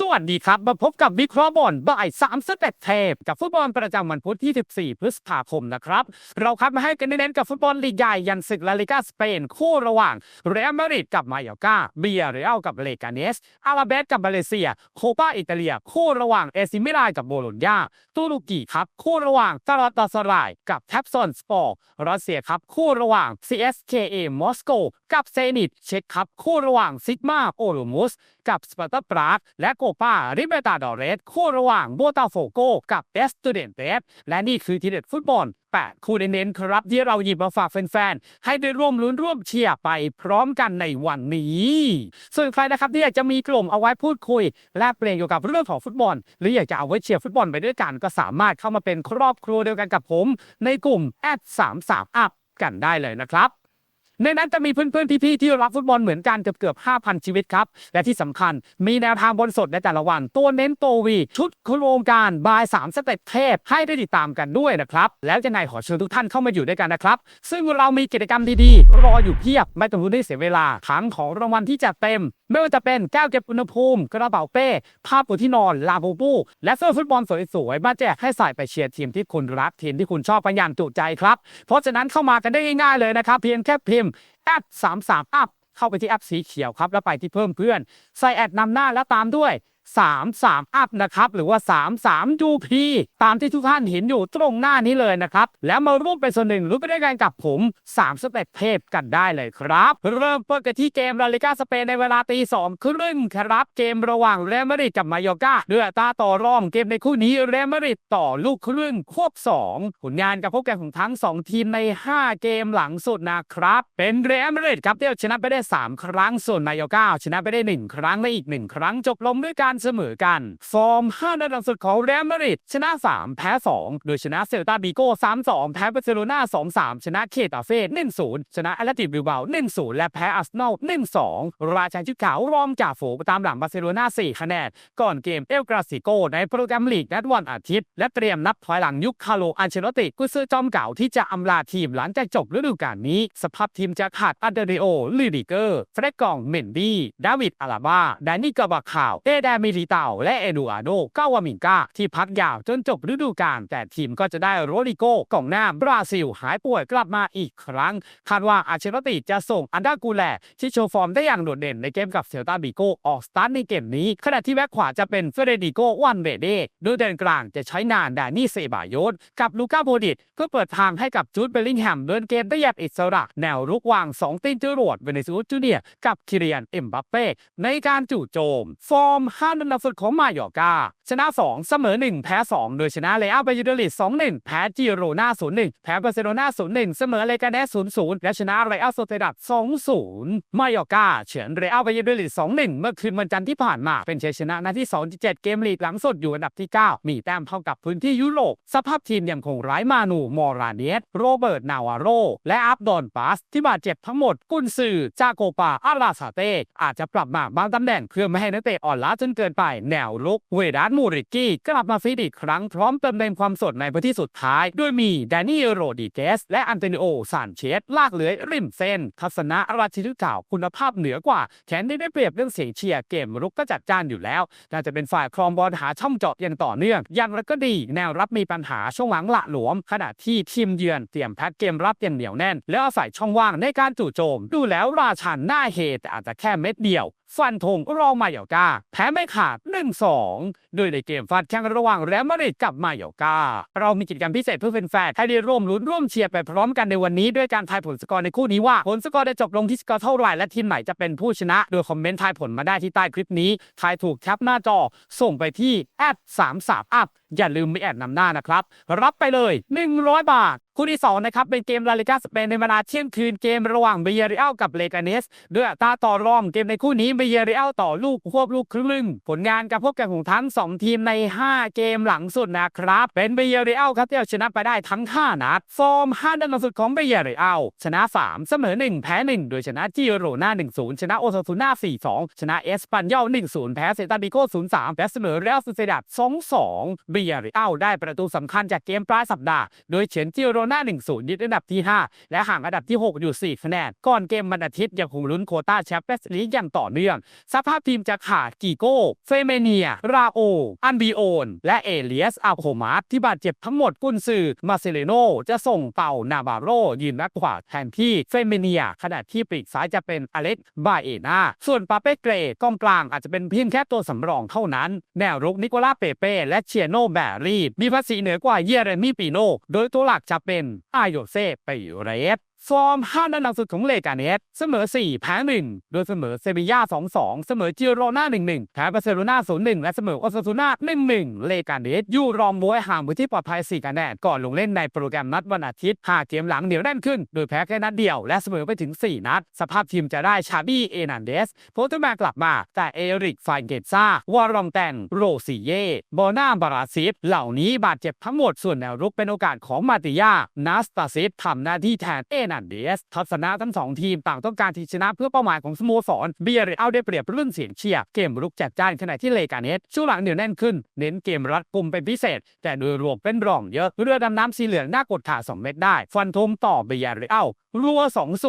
สวัสดีครับ มาพบกับวิเคราะห์บอลบ่าย3สเต็ปเทปกับฟุตบอลประจำวันพุธที่ 14 พฤษภาคมนะครับ เราคัดมาให้กันเน้นกับฟุตบอลลีกใหญ่ยันศึกลาลิกาสเปน คู่ระหว่างเรอัลมาดริดกับมาเยอกาเบียเรอัลกับเลกาเนสอาราเบสกับมาเลเซีย โคปาอิตาเลีย คู่ระหว่างเอซิมิลานกับโบโลญญาตูรุกีครับ คู่ระหว่างตาราตาสราย กับแทปซอนสปอร์รัสเซียครับคู่ระหว่าง CSKA มอสโกกับเซนิตเช็กครับคู่ระหว่างซิกมาโอโลมุสกับสปาร์ตาปรากและโกปาริเบตาดอเรสคู่ระหว่างโบตาโฟโกกับเอสตูเดนเตสและนี่คือทีเด็ดฟุตบอล 8 คู่เน้นๆครับที่เราหยิบมาฝากแฟนๆ ให้ได้ร่วมลุ้นร่วมเชียร์ไปพร้อมกันในวันนี้ ส่วนใครนะครับที่อยากจะมีกลุ่มเอาไว้พูดคุย แลกเปลี่ยนเกี่ยวกับเรื่องของฟุตบอล หรืออยากจะเอาไว้เชียร์ฟุตบอลไปด้วยกันก็สามารถเข้ามาเป็นครอบครัวเดียวกันกับผม ในกลุ่มแอด33 up กันได้เลยนะครับ ในนั้นจะมีเพื่อนๆพี่ๆที่รักฟุตบอลเหมือนกันเกือบเกือบ5,000 ชีวิตครับ และที่สำคัญมีแนวทางบนสดในแต่ละวัน ตัวเน้นโตวีชุดโครงการบาย3สเต็ปเทพให้ได้ติดตามกันด้วยนะครับ แล้วจะไหนขอเชิญทุกท่านเข้ามาอยู่ด้วยกันนะครับ ซึ่งเรามีกิจกรรมดีๆ รออยู่เพียบไม่ต้องรู้ได้เสียเวลาทั้งของรางวัลที่จัดเต็ม ไม่ว่าจะเป็นแก้วเก็บอุณหภูมิ กระเป๋าเป้ ผ้าปูที่นอน ลาบูบู และเสื้อฟุตบอลสวยๆมาแจกให้ใส่ไปเชียร์ทีมที่คุณรักทีมที่คุณชอบกันอย่างจุใจครับ เพราะฉะนั้นเข้ามากันได้ง่ายๆเลยนะครับ เพียงแค่พิมพ์แอด33 up เข้าไปที่แอปสีเขียวครับแล้วไปที่เพิ่มเพื่อน ใส่แอดนำหน้าแล้วตามด้วย 33 up นะครับ หรือว่า 33 UP ตามที่ทุกท่านเห็นอยู่ตรงหน้านี้เลยนะครับ แล้วมาร่วมเป็นส่วนหนึ่งรู้ไปด้วยกันกับผม3สเต็ปเทพกันได้เลยครับ เริ่มเปิดกันที่เกมลาลิกาสเปนในเวลาตีสองครึ่งครับ เกมระหว่างเรอัลมาดริดกับมายอกาด้วยตาต่อรองเกมในคู่นี้เรอัลมาดริดต่อลูกครึ่งควบ 2 ผลงานกับพบกันของทั้ง 2 ทีมใน 5 เกมหลังสุดนะครับ เป็นเรอัลมาดริดครับที่เอาชนะไปได้ 3 ครั้งส่วนมายอกาชนะไปได้ 1 ครั้งและอีก 1 ครั้งจบลงด้วยการเสมอกัน ฟอร์ม5นัดหลังสุดของเรอัลมาดริดชนะ 3 แพ้ 2 โดยชนะเซลตาบิโก้3-2 แพ้บาร์เซโลนา2-3 ชนะเคตาเฟ่1-0 ชนะแอตเลติกบิลเบา1-0 และแพ้อาร์เซนอล1-2 ราชันชุดขาวรองจ่าฝูงตามหลังบาร์เซโลนา4คะแนน ก่อนเกมเอลกราซิโกในโปรแกรมลีกนัดวันอาทิตย์ และเตรียมนับถอยหลังยุคคาร์โลอันเชลติกุซือจอมเก่าที่จะอำลาทีมหลังจากจบฤดูกาลนี้ สภาพทีมจะขาดอันเดริโอลิดิเกอร์เฟรดกองเมนดี้ดาวิดอาลาบาแดนนี่กาบาข่าวเอแดมริเตาและเอดูอาโดกาวามิงกาที่พักยาวจนจบฤดูกาลแต่ทีมก็จะได้โรดิโกกองหน้าบราซิล หายป่วยกลับมาอีกครั้ง คาดว่าอาเชลติจะส่งอันดากูแล ที่โชว์ฟอร์มได้อย่างโดดเด่นในเกมกับเซลตาบิโกออกสตาร์ทในเกมนี้ ขณะที่แบ็คขวาจะเป็นเฟเรดิโกวันเบเดโดยเดนกลางจะใช้นานดานี่เซบายศกับลูก้าโบดิตเพื่อเปิดทางให้กับจูดเบลลิงแฮมเดินเกมได้อย่างอิสระ แนวรุกวาง 2 ตีนจรวดเวเนซุเอลจูเนียกับคิเรียนเอ็มบัปเป้ในการจู่โจม ฟอร์ม5นัดหลังสุดของมายอกา ชนะ 2 เสมอ 1 แพ้ 2 โดยชนะเลอาเบยูเดลิส2-1 แพ้จิโรนา0-1 แพ้บาร์เซโลนา0-1 เสมอเลกาเนส0-0 และชนะเรอัลโซเตดัด2-0 มายอกาเฉือนเรอัลเบยูเดลิส2-1 เมื่อคืนวันจันทร์ที่ผ่านมา เป็นชัยชนะนัดที่2 7เกมลีกหลังสุดอยู่อันดับที่ 9 มีแต้มเท่ากับพื้นที่ยุโรป สภาพทีมยังคงไร้มานูมอราเนสโรเบิร์ตนาวาโรและอับดอนปาสที่บาดเจ็บทั้งหมดกุนซือจาโกปาอาราซาเต้อาจจะปรับมาบางตำแหน่งเพื่อไม่ให้นักเตะอ่อนล้าจนเกินไป แนวลุกเวดานมูริกกี้กลับมาฟิตอีกครั้งพร้อมเติมเต็มความสดในพื้นที่สุดท้ายด้วยมีแดนนี่โรดิเกสและอันโตนิโอซานเชสลากเลื้อยริมเส้น ทัศนะราชินุกล่าวคุณภาพเหนือกว่าแถมได้ได้เปรียบเรื่องเสียงเชียร์เกมรุกก็จัดจ้านอยู่แล้ว น่าจะเป็นฝ่ายครองบอลหาช่องเจาะอย่างต่อเนื่อง ยันแล้วก็ดี แนวรับมีปัญหาช่วงหลังละหลวม ขณะที่ทีมเยือนเตรียมแพ็กเกมรับอย่างเหนียวแน่น แล้วอาศัยช่องว่างในการจู่โจม ดูแล้วราชันหน้าเฮแต่อาจจะแค่เม็ดเดียว ฟันธงรองมาเยากาแพ้ไม่ขาด1-2โดยในเกมฟาดแข่งระหว่างแรอัลมาริดกับมาเยากาเรามีกิจกรรมพิเศษเพื่อแฟนๆให้ได้ร่วมลุ้นร่วมเชียร์ไปพร้อมกันในวันนี้ ด้วยการทายผลสกอร์ในคู่นี้ว่า ผลสกอร์จะจบลงที่สกอร์เท่าไหร่และทีมไหนจะเป็นผู้ชนะ โดยคอมเมนต์ทายผลมาได้ที่ใต้คลิปนี้ทายถูกแคปหน้าจอ ส่งไปที่แอด33 up อ อย่าลืมไม่แอดนำหน้านะครับ รับไปเลย 100 บาท คู่ที่ 2 นะครับ เป็นเกมลาลิกาสเปนในเวลาเที่ยงคืนเกมระหว่างเบียริอัลกับเลกาเนสด้วยอัตราต่อรองเกมในคู่นี้เบียริอัลต่อลูกควบลูกครึ่งผลงานการพบกันของทั้ง 2 ทีมใน 5 เกมหลังสุดนะครับ เป็นเบียริอัลครับที่เอาชนะไปได้ทั้ง 5 นัดฟอร์ม5นัดหลังสุดของเบียริอัลชนะ 3 เสมอ 1 แพ้ 1 โดยชนะจิโรนา1-0 ชนะโอซาซูน่า4-2 ชนะเอสปันยอล1-0 แพ้เซตาบิโก0-3และเสมอเรอัลซูเซดัด2-2เบียริอัลได้ประตูสำคัญจากเกมปลายสัปดาห์ โดยเฉินจิโรนา1-0ยึดอันดับที่ 5 และห่างอันดับที่ 6 อยู่ 4 คะแนน ก่อนเกมวันอาทิตย์ยังคงลุ้นโคต้าแชมเปี้ยนส์ลีกอย่างต่อเนื่อง สภาพทีมจะขาดกีโก้ เฟเมเนีย ราโอ อันบีโอน และเอเลียสอัลโคมาสที่บาดเจ็บทั้งหมดกุนซือ มาเซเลโนจะส่งเป่านาบาโรยืนแบ็คขวาแทนที่เฟเมเนีย ขณะที่ปีกซ้ายจะเป็นอเล็กบาเอนาส่วนปาเป้เกรกองกลางอาจจะเป็นเพียงแค่ตัวสำรองเท่านั้น แนวรุกนิโคลาเปเป้และเชียโนแบรีดมีภาษีเหนือกว่าเยเรมีปีโน โดยตัวหลักจะเป็นอายโยเซไปเรส ฟอร์ม5นัดหลังสุดของเลกาเนสเสมอ 4 แพ้ 1 โดยเสมอเซบีย่า 2-2 เสมอจิโรนา1-1 แพ้บาร์เซโลนา0-1 และเสมอโอซาซูนา1-1 เลกาเนสอยู่รอมบวยห่างพื้นที่ปลอดภัย 4คะแนนก่อนลงเล่นในโปรแกรมนัดวันอาทิตย์ 5 เกมหลังเหนียวแน่นขึ้น โดยแพ้แค่นัดเดียว และเสมอไปถึง 4 นัด สภาพทีมจะได้ชาบี้ เอนันเดส โพสต์แมนกลับมา แต่เอริกไฟเกตซ่าวารอมแตน โรซิเย่บอนาบาราซิฟเหล่านี้บาดเจ็บทั้งหมดส่วนแนวรุกเป็นโอกาสของมาติยานาสตาซิฟทำหน้าที่แทนเอนันเดสทัศนะทั้งสองทีมต่างต้องการที่ชนะเพื่อเป้าหมายของสโมสรเบียร์เอาได้เปรียบเรื่องเสียงเชียร์เกมรุกจัดจ้านขณะที่เลกาเนสช่วงหลังเหนียวแน่นขึ้น เน้นเกมรัดกุมเป็นพิเศษ แต่โดยรวมเป็นรองเยอะเรือดำน้ำสีเหลืองหน้ากดขาสองเม็ดได้ ฟันธงต่อเบียร์เอา รัว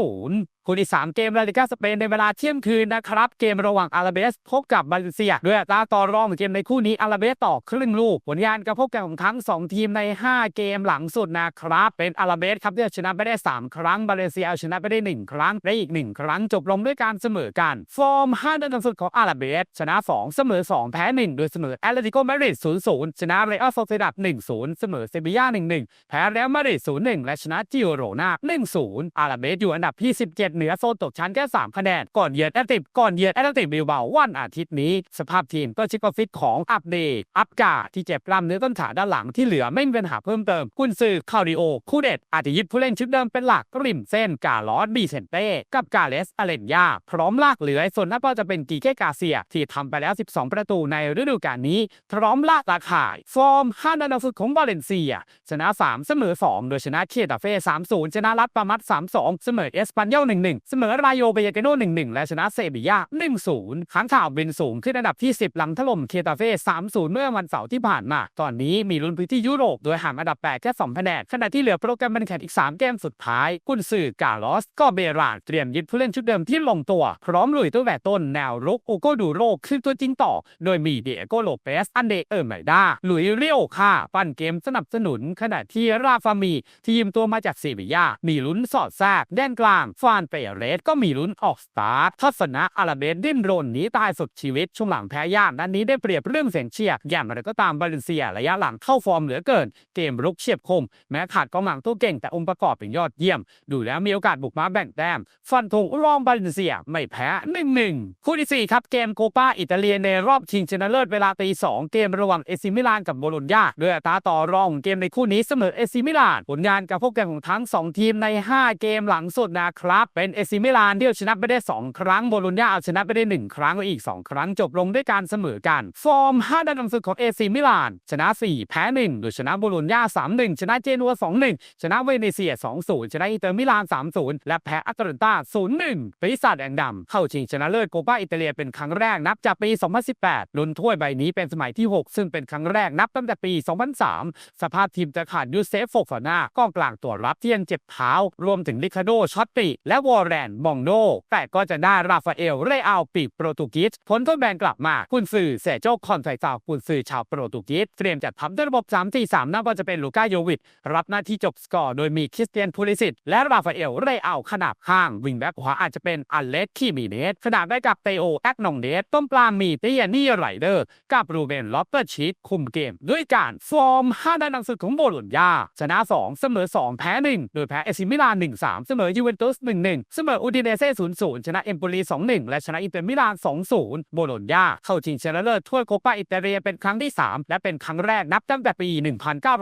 2-0คู่ที่3เกมลาลิกาสเปนในเวลาเที่ยงคืนนะครับ เกมระหว่างอาราเบสพบกับบาเลเซีย ด้วยตาต่อรองเกมในคู่นี้อาราเบสต่อครึ่งลูก ผลงานการพบกันของทั้ง 2 ทีมใน 5 เกมหลังสุดนะครับ เป็นอาราเบสครับที่ชนะไปได้ 3 ครั้งบาเลเซียเอาชนะไปได้ 1 ครั้งและอีก 1 ครั้งจบลงด้วยการเสมอกัน ฟอร์ม5นัดหลังสุดของอาราเบสชนะ 2 เสมอ 2 แพ้ 1 โดยเสมอแอตเลติโกมาดริด0-0 ชนะเรอัลโซเซดัด1-0 เสมอเซบีย่า1-1 แพ้เรอัลมาดริด0-1 และชนะจิโอโรนา1-0อาราเบสอยู่อันดับที่ 17 เหนือโซนตกชั้นแค่ 3 คะแนน ก่อนเยือนแอตติฟก่อนเยือนแอตติฟบิลเบาวันอาทิตย์นี้ สภาพทีมก็ชิคกฟิตของอัปเดตอัปกาที่เจ็บกล้ามเนื้อต้นขาด้านหลังที่เหลือไม่มีปัญหาเพิ่มเติม กุนซือคาริโอคู่เด็ดอาจจะยึดผู้เล่นชุดเดิมเป็นหลักริมเส้นกาลอสบีเซนเต้กับกาเลสอเลนยาพร้อมลากเหลือส่วนนักบอลจะเป็นกีเกกาเซีย ที่ทำไปแล้ว 12 ประตูในฤดูกาลนี้ พร้อมลากตาข่ายฟอร์ม5นัดหลังสุดของบาเลนเซีย ชนะ 3 เสมอ 2 โดยชนะเคตาเฟ่ 3-0 ชนะรัดปามัด3-2 เสมอเอสปันยอล1-1 เสมอรายโยเบยเกโน1-1 และชนะเซบียา1-0 ค้างข่าวบินสูงขึ้นอันดับที่ 10 หลังถล่มเคตาเฟ่3-0 เมื่อวันเสาร์ที่ผ่านมา ตอนนี้มีลุ้นพื้นที่ยุโรป โดยห่างอันดับ 8 แค่2คะแนนขณะที่เหลือโปรแกรมมันแข่งอีก 3 เกมสุดท้าย กุนซือกาลอส ก็เบรานเตรียมยึดผู้เล่นชุดเดิมที่ลงตัว พร้อมลุยตัวแหวต้นแนวรุกโอโกดูโรขึ้นตัวจริงต่อ โดยมีเดียโกโลเปสอันเดเออร์ไมด้าหลุยเรียวค่า ปั้นเกมสนับสนุน ขณะที่ราฟามี ทีมตัวมาจากเซบียามีลุ้นสอดแทรกแดนกลาง ฟานเปเรสก็มีลุ้นออกสตาร์ททัศนะอาราเบสดิ้นรนหนีตายสุดชีวิตช่วงหลังแพ้ยากด้านนี้ได้เปรียบเรื่องเสียงเชียร์อย่างไรก็ตามบาเลนเซียระยะหลังเข้าฟอร์มเหลือเกิน เกมรุกเฉียบคม แม้ขาดกองหลังตัวเก่งแต่องค์ประกอบเป็นยอดเยี่ยม ดูแล้วมีโอกาสบุกมาแบ่งแต้มฟันธงรองบาเลนเซียไม่แพ้1-1คู่ที่สี่ครับเกมโคปาอิตาเลียในรอบชิงชนะเลิศเวลาตีสองเกมระหว่างเอซิมิลานกับโบโลญญาด้วยอัตราต่อรองเกมในคู่นี้เสมอเอซิมิลานผลงานการพบกันของทั้ง 2 ทีมใน 5เกมหลังสุดนะครับ เป็นเอซิมิลานที่เอาชนะไปได้ 2 ครั้งโบโลญญาเอาชนะไปได้ 1 ครั้งและอีก 2 ครั้งจบลงด้วยการเสมอกัน ฟอร์ม5นัดหลังสุดของเอซิมิลาน ชนะ 4 แพ้ 1 โดยชนะโบโลญญา3-1 ชนะเจนัว2-1 ชนะเวเนเซีย 2-0 ชนะอินเตอร์มิลาน 3-0 และแพ้อัตแลนตา 0-1 ปีศาจแดงดำเข้าชิงชนะเลิศโคปาอิตาเลียเป็นครั้งแรกนับจากปี 2018 ลุ้นถ้วยใบนี้เป็นสมัยที่ 6 ซึ่งเป็นครั้งแรกนับตั้งแต่ปี 2003 สภาพทีมจะขาดยูเซฟโฟฟาน่ากองกลางตัวรับที่ยังเจ็บเท้ารวมถึงลิคาโดช็อตติและวอร์แรนมองโนแต่ก็จะได้ราฟาเอลเรอัลปีโปรตุเกสพ้นทดแบนกลับมากุนซือเสโจคอนไซซาวกุนซือชาวโปรตุเกสเตรียมจัดทัพด้วยระบบ3-4-3นับว่าจะเป็นลูก้าโยวิชรับหน้าที่จบสกอร์โดยมีคริสเตียนพูลิสิตและราฟาเอลเรอัลขนาบข้าง วิงแบ็กขวาอาจจะเป็นอเลสคีมิเนสขนาบได้กับเตโอแอกนองเดสต้มปลามีเตียนี่ไรเดอร์กับรูเบนลอปเปอร์ชีตคุมเกม ด้วยการฟอร์ม5นัดหลังสุดของโบโลญญาชนะ 2 เสมอ 2 แพ้ 1 โดยแพ้เอซิมิลาน1-3 เสมอยูเวนตุส 1-1 เสมออูดิเนเซ่ 0-0 ชนะเอมโปลี 2-1 และชนะอินเตอร์มิลาน 2-0 โบโลญญาเข้าชิงชนะเลิศถ้วยโคปาอิตาเลียเป็นครั้งที่ 3 และเป็นครั้งแรกนับตั้งแต่ปี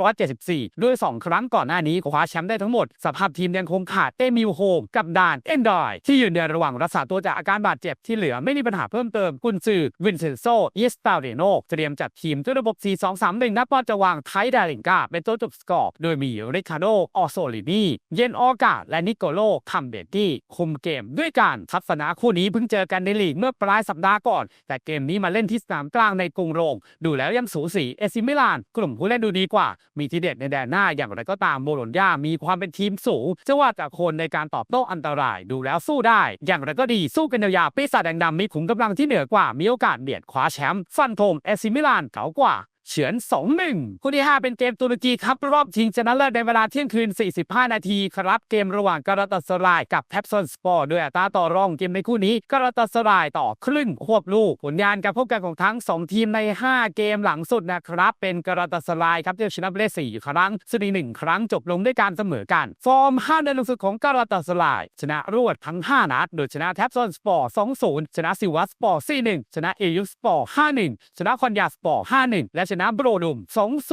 1974 ด้วย 2 ครั้งก่อนหน้านี้คว้าแชมป์ได้ทั้งหมด สภาพทีมยังคงขาดเตมิวโฮมกับดานเอนดอยที่อยู่ในระหว่างรักษาตัวจากอาการบาดเจ็บที่เหลือไม่มีปัญหาเพิ่มเติมกุนซือวินเซนโซอิสตาเรโนเตรียมจัดทีมด้วยระบบ 4-2-3-1 นับว่าจะวางไทดาลิงกาเป็นตัวจบสกอร์ โดยมีริคาโดออโซลินี เยนออกาและนิโกโลคัมเบตตี้คุมเกมด้วยกันทัศนะคู่นี้เพิ่งเจอกันในลีกเมื่อปลายสัปดาห์ก่อน แต่เกมนี้มาเล่นที่สนามกลางในกรุงโรม ดูแล้วยังสูสีเอซิมิลาน กลุ่มผู้เล่นดูดีกว่า มีทีเด็ดในแดนหน้าอย่างไรก็ตามโบโลญญามีความเป็นทีมสูงจะว่าแต่คนในการตอบโต้อันตรายดูแล้วสู้ได้ อย่างไรก็ดีสู้กันยาวๆปีศาจแดงดำมีขุมกำลังที่เหนือกว่ามีโอกาสเบียดคว้าแชมป์ฟันธงเอซิมิลานเก๋ากว่า เฉือน 2-1 คู่ที่ 5 เป็นเกมตุรกีครับ รอบชิงชนะเลิศในเวลาเที่ยงคืน 45 นาทีครับ เกมระหว่างกราตัสรายกับแทปซอนสปอร์ด้วยอัตราต่อรองเกมในคู่นี้กราตัสรายต่อครึ่งควบลูก ผลงานการพบกันของทั้ง 2 ทีมใน 5 เกมหลังสุดนะครับ เป็นกราตัสรายครับที่ชนะไปได้4ครั้งซึ่งอีกหนึ่งครั้งจบลงด้วยการเสมอกัน ฟอร์ม5เดือนลงสุดของกราตัสราย ชนะรวดทั้ง 5 นัด โดยชนะแทปซอนสปอร์2-0 ชนะซิวัสสปอร์4-1 ชนะเอยุสปอร์5-1 ชนะคอนยาสปอร์5-1 และชนะโบรดุม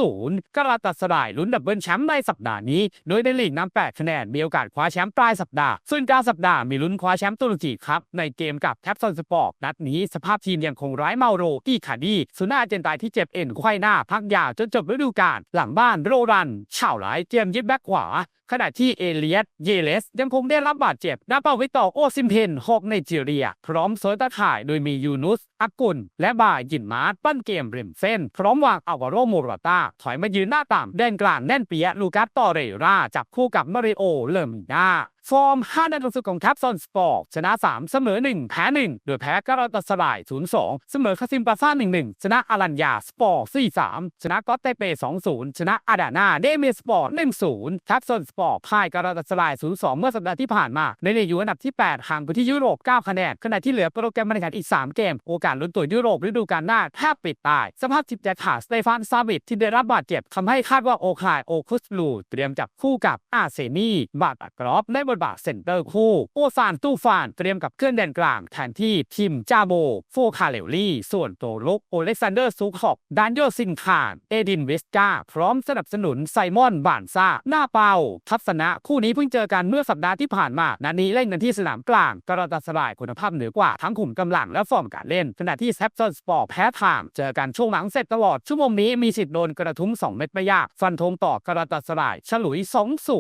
2-0กราตัสรายลุ้นดับเบิลแชมป์ในสัปดาห์นี้ โดยในลีกนำ 8 คะแนน มีโอกาสคว้าแชมป์ปลายสัปดาห์ส่วนกลารสัปดาห์มีลุ้นคว้าแชมป์ตุรกีครับ ในเกมกับแท็บซอนสปอร์ตนัดนี้สภาพทีมยังคงไร้เมาโรอีคาดีสุน่าเจนตายที่เจ็บเอ็นไขว้หน้า พักยาวจนจบฤดูกาลหลังบ้านโรรันเฉาหลายเตรียมยึดแบ็คขวาขณะที่เอเลียส เยเลส ยังคงได้รับบาดเจ็บดานเป้าวิตอโอซิมเพนฮอกไนจีเรีย พร้อมโซยตาข่ายโดยมียูนุสอากุลและบายยินมาร์ตปั้นเกมริมเส้น พร้อมวางอาวาโรโมราตาถอยมายืนหน้าต่ำเด่นกลางแน่นเปียลูกัสตอเรราจับคู่กับมาริโอเลมิน่า ฟอร์ม 5 นัดลังสุดของแคปซอนสปอร์ตชนะ 3 เสมอ 1 แพ้ 1 โดยแพ้กาลาตาสลาย 0-2 เสมอคาซิมปาซ่า 1-1 ชนะอารัญญาสปอร์ต4-3 ชนะกอตเตเป 2-0 ชนะอาดานาเดเมสปอร์ต1-0แคปซอนสปอร์ตพ่ายกาลาตาสลาย 0-2 เมื่อสัปดาห์ที่ผ่านมา ในลีกอยู่อันดับที่ 8 ห่างไปที่ยุโรป 9 คะแนน ขณะที่เหลือโปรแกรมการแข่งขันอีก 3 เกม โอกาสลุ้นตัวยุโรปฤดูกาลหน้าแทบปิดตาย สภาพจิตใจขาดสเตฟานซาบิตที่ได้รับบาดเจ็บทำให้คาดว่าโอคายโอคุสลูเตรียมจับคู่กับอาเซนีบาดกรอบในบทบาทเซนเตอร์คู่โอซานตู้ฟานเตรียมกับเคลื่อนแดนกลางแทนที่ทิมจาโบโฟคาเลลี่ ส่วนตัวลุกโอเล็กซานเดอร์ซูคอกดานโยซินคานเอดินเวสกาพร้อมสนับสนุนไซมอนบานซาหน้าเปาทัศนะคู่นี้เพิ่งเจอกันเมื่อสัปดาห์ที่ผ่านมานัดนี้เล่นกันที่สนามกลางกราตาสลายคุณภาพเหนือกว่าทั้งขุมกำลังและฟอร์มการเล่นขณะที่แซปซอนสปอร์แพ้ทางเจอกันช่วงหลังเสร็จตลอดชั่วโมงนี้มีสิทธิ์โดนกระทุ้ง2 เม็ดไม่ยาก ฟันธงต่อกราตาสลาย ฉลุย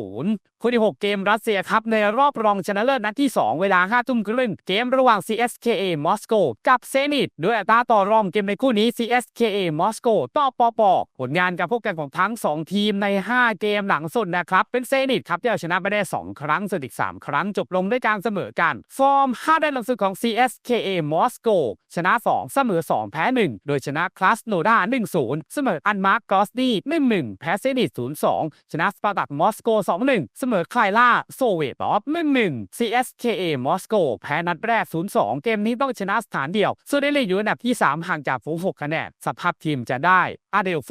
2-0คู่ที่ 6 เกมรัสเซียครับในรอบรองชนะเลิศนัดที่ 2 เวลา5ทุ่มครึ่งเกมระหว่าง CSKA มอสโกกับเซนิตด้วยอัตราต่อรองเกมในคู่นี้ CSKA มอสโกต่อปอปอผลงานการพบกันของทั้ง 2 ทีมใน 5 เกมหลังสุดนะครับ เป็นเซนิตครับที่เอาชนะไปได้ 2 ครั้งส่วนอีก 3 ครั้งจบลงด้วยการเสมอกัน ฟอร์ม 5 ได้หลังสุดของ CSKA มอสโกชนะ 2 เสมอ 2 แพ้ 1 โดยชนะคลาสโนดา1-0 เสมออันมาร์กอสนี1-1 แพ้เซนิต0-2 ชนะสปาร์ตักมอสโก2-1 เสมอไคล่าโซเวตอฟ1-1 CSKA มอสโกแพ้นัดแรก 0-2 เกมนี้ต้องชนะสถานเดียวส่วนได้เลยอยู่อันดับที่ 3 ห่างจากฝูง6คะแนนสภาพทีมจะได้อาเดลโฟ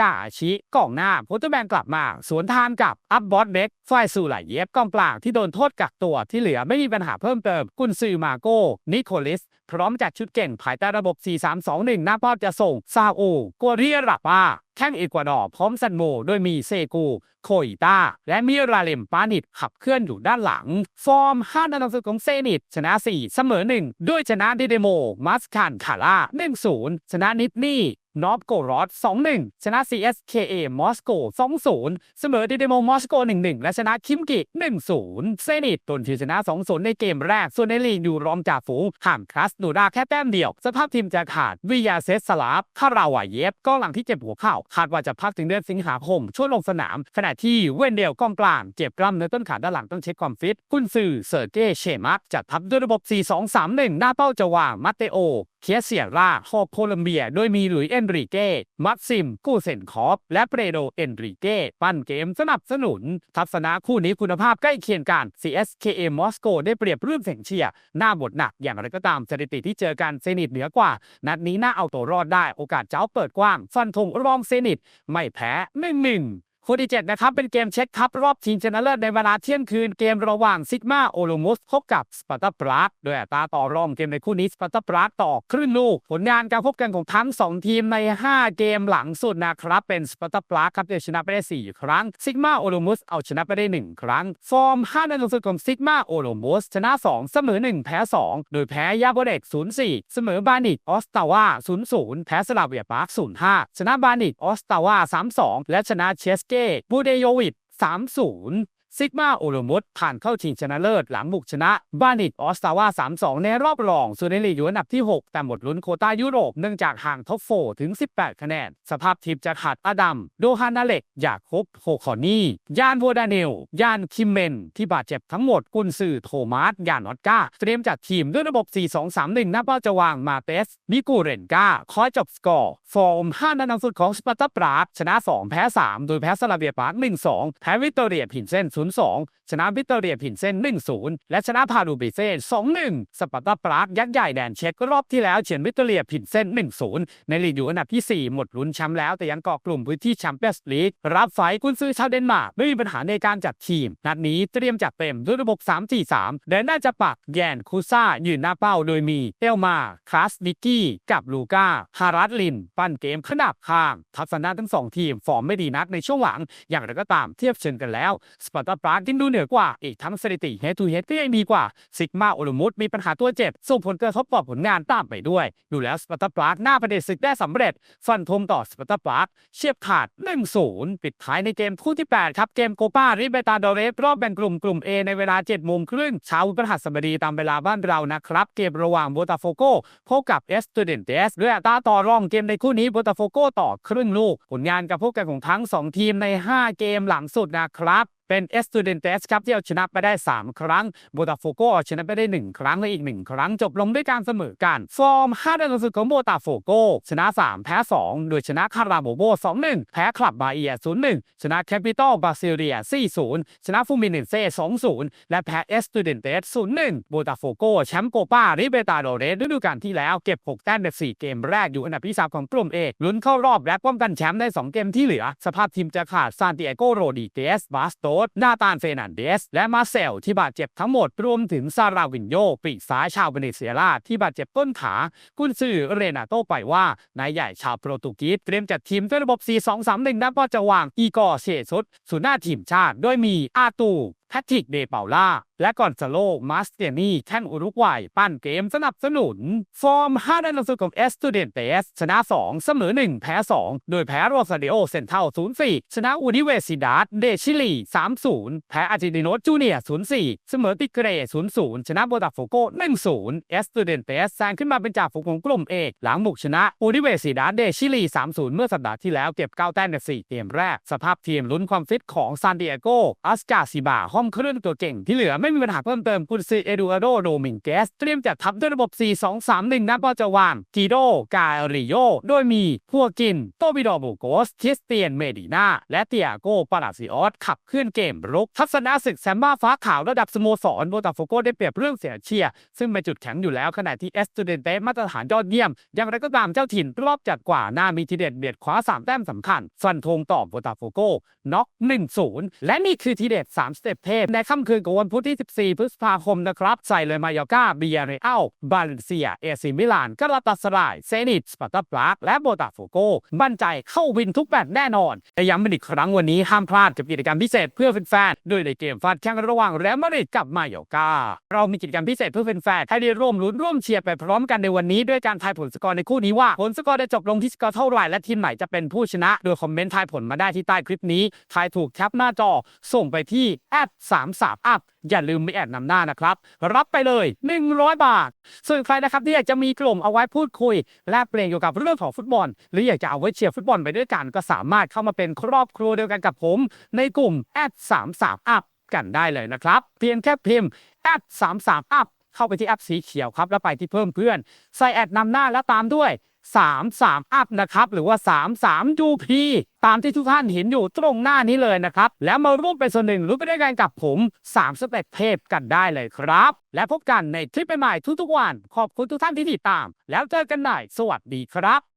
กาอาชิกองหน้าโพตแบงกลับมา สวนทางกับอัพบอสเบ็กไฟสูไหลเย็บกองกลางที่โดนโทษกักตัวที่เหลือไม่มีปัญหาเพิ่มเติม กุนซือมาโกนิโคลิส พร้อมจัดชุดเก่งภายใต้ระบบ 4-3-2-1 หน้าป้อจะส่ง ซาอูกัวเรียรับป้าแข้งเอกวาดอร์พร้อมซันโมโดยมีเซกู โคอิต้า และมิราเลมปานิดขับเคลื่อนอยู่ด้านหลัง ฟอร์ม5นัดหลังสุดของเซนิตชนะ 4 เสมอ 1 ด้วยชนะดิเดโม มัสคันคาร่า1-0 ชนะนิดนี่ นอฟโกรอด2-1 ชนะ CSKA มอสโก2-0 เสมอดิเดโมมอสโก 1-1 และชนะคิมกิ 1-0 เซนิตตนทีชนะ 2-0 ในเกมแรก ส่วนในลีกอยู่รอมจ่าฝูงห่างคลาสนูดาแค่แต้มเดียว สภาพทีมจะขาดวิยาเซสสลาฟคาราวาเยฟกองหลังที่เจ็บหัวเข่าคาดว่าจะพักถึงเดือนสิงหาคม ช่วยลงสนาม ขณะที่เวนเดลกองกลางเจ็บกล้ามเนื้อต้นขาด้านหลังต้องเช็คความฟิตกุนซือเซอร์เก้เชมักจัดทัพด้วยระบบ 4-2-3-1 หน้าเป้าจะวางมาเตโอ เคียเซียร่าฮอบโคลัมเบีย โดยมีหลุยส์เอนริเก้ มักซิม กูเซนคอฟ และเปโดเอนริเก้ ปั้นเกมสนับสนุน ทัศนะคู่นี้คุณภาพใกล้เคียงกัน CSKA มอสโกได้เปรียบเรื่องเสียงเชียร์ หน้าบทหนักอย่างไรก็ตามสถิติที่เจอกันเซนิตเหนือกว่า นัดนี้น่าเอาตัวรอดได้โอกาสเจ้าเปิดกว้าง ฟันธงรองเซนิตไม่แพ้หนึ่งหนึ่ง คู่ที่ 7 นะครับ เป็นเกมเช็คคัพรอบชิงชนะเลิศในเวลาเที่ยงคืนเกมระหว่างซิกมาโอโลมุสพบกับสปาร์ตาปรากโดยอัตราต่อรองเกมในคู่นี้สปาร์ตาปรากต่อครึ่งลูก ผลงานการพบกันของทั้ง 2 ทีมใน 5 เกมหลังสุดนะครับ เป็นสปาร์ตาปรากครับที่ชนะไปได้ 4 ครั้งซิกมาโอโลมุสเอาชนะไปได้ 1 ครั้ง ฟอร์ม5ในหลังสุดของซิกมาโอโลมุสชนะ 2 เสมอ 1 แพ้ 2 โดยแพ้ยาโบเด็ก0-4 เสมอบานิกออสตาวา0-0 แพ้สลาเวียปาร์ค0-5 ชนะบานิกออสตาวา3-2 และชนะเชสเจบูเดโยวิด3-0 ซิกมาโอโรมุตผ่านเข้าชิงชนะเลิศหลังบุกชนะบานิตออสตาวา 3-2 ในรอบรองส่วนในลีกอยู่อันดับที่ 6 แต่หมดลุ้นโคต้ายุโรปเนื่องจากห่างท็อปโฟถึง 18 คะแนน สภาพทีมจะขาดอดัม โดฮานาเล็ก อยากคบโฮคอนี่ ยานโวดาเนล ยานคิมเมน ที่บาดเจ็บทั้งหมดกุนซือโทมัสยานอตกาเตรียมจัดทีมด้วยระบบ 4-2-3-1หน้าเป้าจะวางมาเตสมิกูเรนกาคอยจบสกอร์ฟอร์ม5นัดหลังสุดของสปาร์ตาปราชนะ 2 แพ้ 3 โดยแพ้สลาเวียปาร์ค1-2 แพ้วิตเตอเรียผินเส้น0-2ชนะวิตเตอเรียผินเส้น 1-0 และชนะพาดูบิเซ่ 2-1 สปาร์ตาปรากยักษ์ใหญ่แดนเช็กรอบที่แล้วเฉียนวิตเตอเรียผินเส้น 1-0 ในลีกอยู่อันดับที่ 4 หมดลุ้นแชมป์แล้วแต่ยังเกาะกลุ่มพื้นที่แชมเปี้ยนส์ลีกรับไฟกุนซือชาวเดนมาร์กไม่มีปัญหาในการจัดทีม นัดนี้เตรียมจัดเต็มด้วยระบบ 3-4-3และน่าจะปักแยนคูซ่ายืนหน้าเป้าโดยมีเอลมาคลาสนิกกี้กับลูก้าฮารัตลิน ปั้นเกมขนาบข้าง ทัศนะทั้งสองทีมฟอร์มไม่ดีนักในช่วงหลังอย่างไรก็ตามเทียบเชิงกันแล้วสปาร์ตาปรากที่ดูเหนือกว่า อีกทั้งสถิติเฮทูเฮดก็ยังดีกว่าซิกมาโอลูมุตมีปัญหาตัวเจ็บ ส่งผลกระทบต่อผลงานตามไปด้วย ดูแล้วสปาร์ตาปรากหน้าประเด็นศึกได้สำเร็จ ฟันธงต่อสปาร์ตาปรากเฉียบขาด1-0ปิดท้ายในเกมคู่ที่ 8 ครับ เกมโกปาริเบตาดอเรฟรอบแบ่งกลุ่มกลุ่ม A ในเวลา7โมงครึ่งเช้าวันพฤหัสบดีตามเวลาบ้านเรานะครับ เกมระหว่างโบตาโฟโกพบกับเอสตูเดนเตสด้วยอัตราต่อรองเกมในคู่นี้โบตาโฟโกต่อครึ่งลูก ผลงานกับพวกกันของทั้ง 2 ทีมใน 5 เกมหลังสุดนะครับ เป็นเอสตูเดนเตสครับที่เอาชนะไปได้ 3 ครั้งโบตาโฟโกเอาชนะไปได้ 1 ครั้งและอีก 1 ครั้งจบลงด้วยการเสมอกัน ฟอร์ม5นัดหลังสุดของโบตาโฟโกชนะ 3 แพ้ 2 โดยชนะคาราโบโบ2-1 แพ้คลับบาเอีย0-1 ชนะแคปิตอลบาซิเรีย4-0 ชนะฟูมิเนเซ่2-0 และแพ้เอสตูเดนเตส0-1โบตาโฟโกแชมป์โกปาริเบตาโดเรสฤดูกาลที่แล้วเก็บ 6 แต้มใน 4 เกมแรกอยู่อันดับที่3ของกลุ่มเอลุ้นเข้ารอบและป้องกันแชมป์ได้ 2 เกมที่เหลือ สภาพทีมจะขาดซานติเอโกโรดิเกสบาสโตสนาตานเฟนันเดส และมาเซลที่บาดเจ็บทั้งหมดรวมถึงซาราวินโยปีกซ้ายชาวเวเนซุเอลาที่บาดเจ็บต้นขา กุนซือเรนาโตไปว่านายใหญ่ชาวโปรตุเกสเตรียมจัดทีมด้วยระบบ 4-2-3-1นับว่าจะวางอีกอร์เชซุสสุนหน้าทีมชาติ โดยมีอาตู แพทริกเดเปาล่า และกอนซาโล มาสเตียนีแท่งอุรุกวัย ปั้นเกมสนับสนุน ฟอร์ม5ในหลังสุดของเอสตูเดนเตสชนะ 2 เสมอ 1 แพ้ 2 โดยแพ้โรซาเดโอเซนเทล0-4 ชนะอูดิเวซิดาสเดชิลี 3-0 แพ้อาร์เจนติโนจูเนีย0-4 เสมอติเกร0-0 ชนะโบตาโฟโก1-0 เอสตูเดนเตสแซงขึ้นมาเป็นจ่าฝูงของกลุ่มเอกหลังบุกชนะอูดิเวซิดาสเดชิลี 3-0 เมื่อสัปดาห์ที่แล้วเก็บ9แต้มใน4เกมแรก สภาพทีมลุ้นความฟิตของซานดิเอโกอัสกาซิบาห้อมเครื่องตัวเก่ง ที่เหลือไม่มีปัญหาเพิ่มเติมกุนซือเอดูอาโดโรมิงเกสเตรียมจัดทัพด้วยระบบ 4-2-3-1นับว่าจะวางกิโดกาลิโยโดยมีพัวกิน โตบิโดบูโกสคริสเตียนเมดินาและเตียโกปาราซิออสขับเคลื่อนเกมรุกทัศนะศึกแซมบ้าฟ้าขาวระดับสโมสรโบตาโฟโกได้เปรียบเรื่องเสียเชียร์ซึ่งเป็นจุดแข็งอยู่แล้วขณะที่เอสตูเดนเตมาตรฐานยอดเยี่ยม อย่างไรก็ตามเจ้าถิ่นรอบจัดกว่าหน้ามีทีเด็ดเบียดคว้า3แต้มสำคัญฟันธงต่อโบตาโฟโกน็อก1-0และนี่คือทีเด็ด3สเต็ปเทพ ในค่ำคืนของวันพุธที่ 14 พฤษภาคมนะครับ ใส่เลยมายอกาเบียเรอัลบาเลนเซีย เอซิมิลานกาลาตาสราย เซนิตสปาร์ตาปรากและโบตาโฟโกมั่นใจเข้าวินทุกแมตช์แน่นอนและย้ำเป็นอีกครั้งวันนี้ห้ามพลาดกับกิจกรรมพิเศษเพื่อแฟนๆด้วยในเกมฟาดแข่งระหว่างเรอัลมาดริดกับมายอกาเรามีกิจกรรมพิเศษเพื่อแฟนๆให้ได้ร่วมลุ้นร่วมเชียร์ไปพร้อมกันในวันนี้ด้วยการทายผลสกอร์ในคู่นี้ว่าผลสกอร์จะจบลงที่สกอร์เท่าไหร่และทีมไหนจะเป็นผู้ชนะ โดยคอมเมนต์ทายผลมาได้ที่ใต้คลิปนี้ทายถูกแคปหน้าจอส่งไปที่แอด3 3 up อย่าลืมไม่แอดนำหน้านะครับ รับไปเลย 100 บาท ส่วนใครนะครับที่อยากจะมีกลุ่มเอาไว้พูดคุย แลกเปลี่ยนเกี่ยวกับเรื่องของฟุตบอล หรืออยากจะเอาไว้เชียร์ฟุตบอลไปด้วยกันก็สามารถเข้ามาเป็นครอบครัวเดียวกันกับผม ในกลุ่มแอด3 3 up กันได้เลยนะครับ เพียงแค่พิมพ์แอด3 3 up เข้าไปที่แอปสีเขียวครับแล้วไปที่เพิ่มเพื่อน ใส่แอดนำหน้าแล้วตามด้วย 33 อัพนะครับ หรือว่า 33 UP ตามที่ทุกท่านเห็นอยู่ตรงหน้านี้เลยนะครับ แล้วมาร่วมเป็นส่วนหนึ่งรู้ไปด้วยกันกับผม3สเต็ปเทพกันได้เลยครับ และพบกันในทริปใหม่ๆทุกๆวัน ขอบคุณทุกท่านที่ติดตาม แล้วเจอกันใหม่สวัสดีครับ